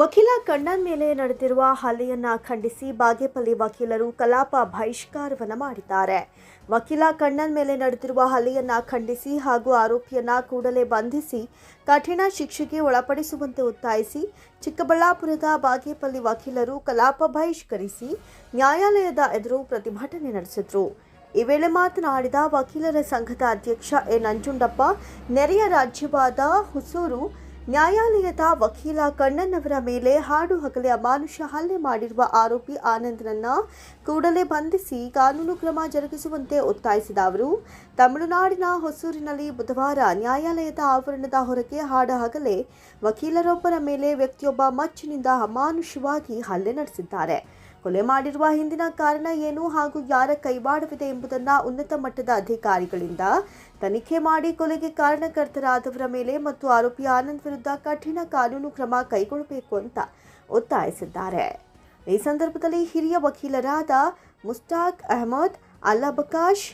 ವಕೀಲ ಕಣ್ಣನ್ ಮೇಲೆ ನಡೆದಿರುವ ಹಲ್ಲೆಯನ್ನ ಖಂಡಿಸಿ ಬಾಗೇಪಲ್ಲಿ ವಕೀಲರು ಕಲಾಪ ಬಹಿಷ್ಕಾರವನ್ನು ಮಾಡಿದ್ದಾರೆ. ವಕೀಲ ಕಣ್ಣನ್ ಮೇಲೆ ನಡೆದಿರುವ ಹಲ್ಲೆಯನ್ನ ಖಂಡಿಸಿ ಹಾಗೂ ಆರೋಪಿಯನ್ನ ಕೂಡಲೇ ಬಂಧಿಸಿ ಕಠಿಣ ಶಿಕ್ಷೆಗೆ ಒಳಪಡಿಸುವಂತೆ ಒತ್ತಾಯಿಸಿ ಚಿಕ್ಕಬಳ್ಳಾಪುರದ ಬಾಗೇಪಲ್ಲಿ ವಕೀಲರು ಕಲಾಪ ಬಹಿಷ್ಕರಿಸಿ ನ್ಯಾಯಾಲಯದ ಎದುರು ಪ್ರತಿಭಟನೆ ನಡೆಸಿದ್ರು. ಈ ವೇಳೆ ಮಾತನಾಡಿದ ವಕೀಲರ ಸಂಘದ ಅಧ್ಯಕ್ಷ ಎ ನಂಜುಂಡಪ್ಪ ನೆರೆಯ ರಾಜ್ಯವಾದ ಹುಸೂರು ನ್ಯಾಯಾಲಯದ ವಕೀಲ ಕಣ್ಣನ್ನವರ ಮೇಲೆ ಹಾಡು ಹಗಲೆ ಅಮಾನುಷ ಹಲ್ಲೆ ಮಾಡಿರುವ ಆರೋಪಿ ಆನಂದ್ರನ್ನ ಕೂಡಲೇ ಬಂಧಿಸಿ ಕಾನೂನು ಕ್ರಮ ಜರುಗಿಸುವಂತೆ ಒತ್ತಾಯಿಸಿದ ಅವರು, ತಮಿಳುನಾಡಿನ ಹೊಸೂರಿನಲ್ಲಿ ಬುಧವಾರ ನ್ಯಾಯಾಲಯದ ಆವರಣದ ಹೊರಗೆ ಹಾಡ ಹಗಲೆ, ವಕೀಲರೊಬ್ಬರ ಮೇಲೆ ವ್ಯಕ್ತಿಯೊಬ್ಬ ಮಚ್ಚಿನಿಂದ ಅಮಾನುಷವಾಗಿ ಹಲ್ಲೆ ನಡೆಸಿದ್ದಾರೆ. ಕೊಲೆ ಮಾಡಿರುವ ಹಿಂದಿನ ಕಾರಣ ಏನು ಹಾಗೂ ಯಾರ ಕೈವಾಡವಿದೆ ಎಂಬುದನ್ನು ಉನ್ನತ ಮಟ್ಟದ ಅಧಿಕಾರಿಗಳಿಂದ ತನಿಖೆ ಮಾಡಿ ಕೊಲೆಗೆ ಕಾರಣಕರ್ತರಾದವರ ಮೇಲೆ ಮತ್ತು ಆರೋಪಿ ಆನಂದ್ ವಿರುದ್ಧ ಕಠಿಣ ಕಾನೂನು ಕ್ರಮ ಕೈಗೊಳ್ಳಬೇಕು ಅಂತ ಒತ್ತಾಯಿಸಿದ್ದಾರೆ. ಈ ಸಂದರ್ಭದಲ್ಲಿ ಹಿರಿಯ ವಕೀಲರಾದ ಮುಸ್ತಾಕ್ ಅಹಮದ್ ಅಲ್ಲಾಬಕಾಶ್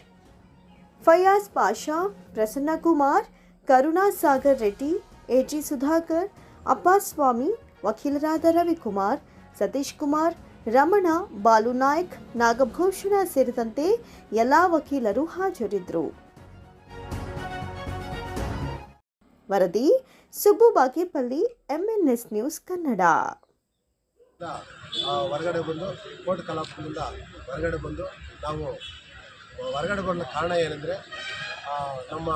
ಫಯಾಜ್ ಪಾಷಾ ಪ್ರಸನ್ನ ಕುಮಾರ್ ಕರುಣಾ ಸಾಗರ್ ರೆಡ್ಡಿ ಎಜಿ ಸುಧಾಕರ್, ಅಪ್ಪಾಸ್ವಾಮಿ, ವಕೀಲರಾದ ರವಿಕುಮಾರ್, ಸತೀಶ್ ಕುಮಾರ್ ರಮಣ, ಬಾಲು ನಾಯಕ್, ನಾಗಭೂಷಣ ಸೇರಿದಂತೆ ಎಲ್ಲಾ ವಕೀಲರು ಹಾಜರಿದ್ದರು. ವರದಿ ಸುಬ್ಬು ಬಾಗೇಪಲ್ಲಿ ಎಂಎನ್ಎಸ್ ನ್ಯೂಸ್ ಕನ್ನಡ. ಹೊರಗಡೆ ಬಂದು ಕೋರ್ಟ್ ಕಲಾಪದಿಂದ ಹೊರಗಡೆ ಬಂದು ನಾವು ಹೊರಗಡೆ ಬಂದ ಕಾರಣ ಏನಂದರೆ ನಮ್ಮ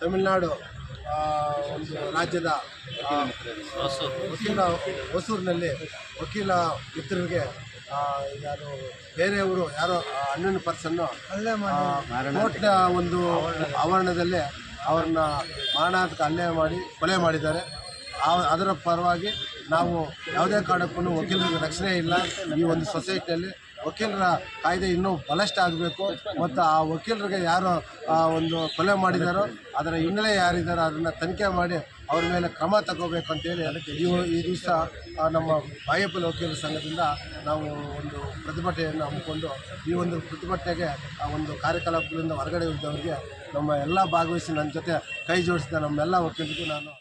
ತಮಿಳುನಾಡು ಒಂದು ರಾಜ್ಯದ ವಕೀಲ ಹೊಸೂರಿನಲ್ಲಿ ವಕೀಲ ಮಿತ್ರರಿಗೆ ಯಾರು ಬೇರೆಯವರು ಯಾರೋ ಹನ್ನೊಂದು ಪರ್ಸನ್ನು ಕೋರ್ಟ್ನ ಒಂದು ಆವರಣದಲ್ಲಿ ಅವ್ರನ್ನ ಮಾರಣಾಂತಕ ಅನ್ಯಾಯ ಮಾಡಿ ಕೊಲೆ ಮಾಡಿದ್ದಾರೆ. ಆ- ಅದರ ಪರವಾಗಿ ನಾವು ಯಾವುದೇ ಕಾರಣಕ್ಕೂ ವಕೀಲರಿಗೆ ರಕ್ಷಣೆ ಇಲ್ಲ ಈ ಒಂದು ಸೊಸೈಟಿಯಲ್ಲಿ. ವಕೀಲರ ಕಾಯ್ದೆ ಇನ್ನೂ ಬಲಷ್ಟ ಆಗಬೇಕು ಮತ್ತು ಆ ವಕೀಲರಿಗೆ ಯಾರು ಒಂದು ಕೊಲೆ ಮಾಡಿದಾರೋ, ಅದರ ಹಿನ್ನೆಲೆ ಯಾರಿದ್ದಾರೋ ಅದನ್ನು ತನಿಖೆ ಮಾಡಿ ಅವ್ರ ಮೇಲೆ ಕ್ರಮ ತಗೋಬೇಕು ಅಂತೇಳಿ ಈ ಈ ದಿವಸ ನಮ್ಮ ಬಾಯಪ್ಪಲ ವಕೀಲರ ಸಂಘದಿಂದ ನಾವು ಒಂದು ಪ್ರತಿಭಟನೆಯನ್ನು ಹಮ್ಮಿಕೊಂಡು ಈ ಒಂದು ಪ್ರತಿಭಟನೆಗೆ, ಆ, ಒಂದು ಕಾರ್ಯಕಲಾಪಗಳಿಂದ ಹೊರಗಡೆ ಇದ್ದವರಿಗೆ ನಮ್ಮ ಎಲ್ಲ ಭಾಗವಹಿಸಿ ನನ್ನ ಜೊತೆ ಕೈ ಜೋಡಿಸಿದ ನಮ್ಮೆಲ್ಲ ವಕೀಲರಿಗೂ ನಾನು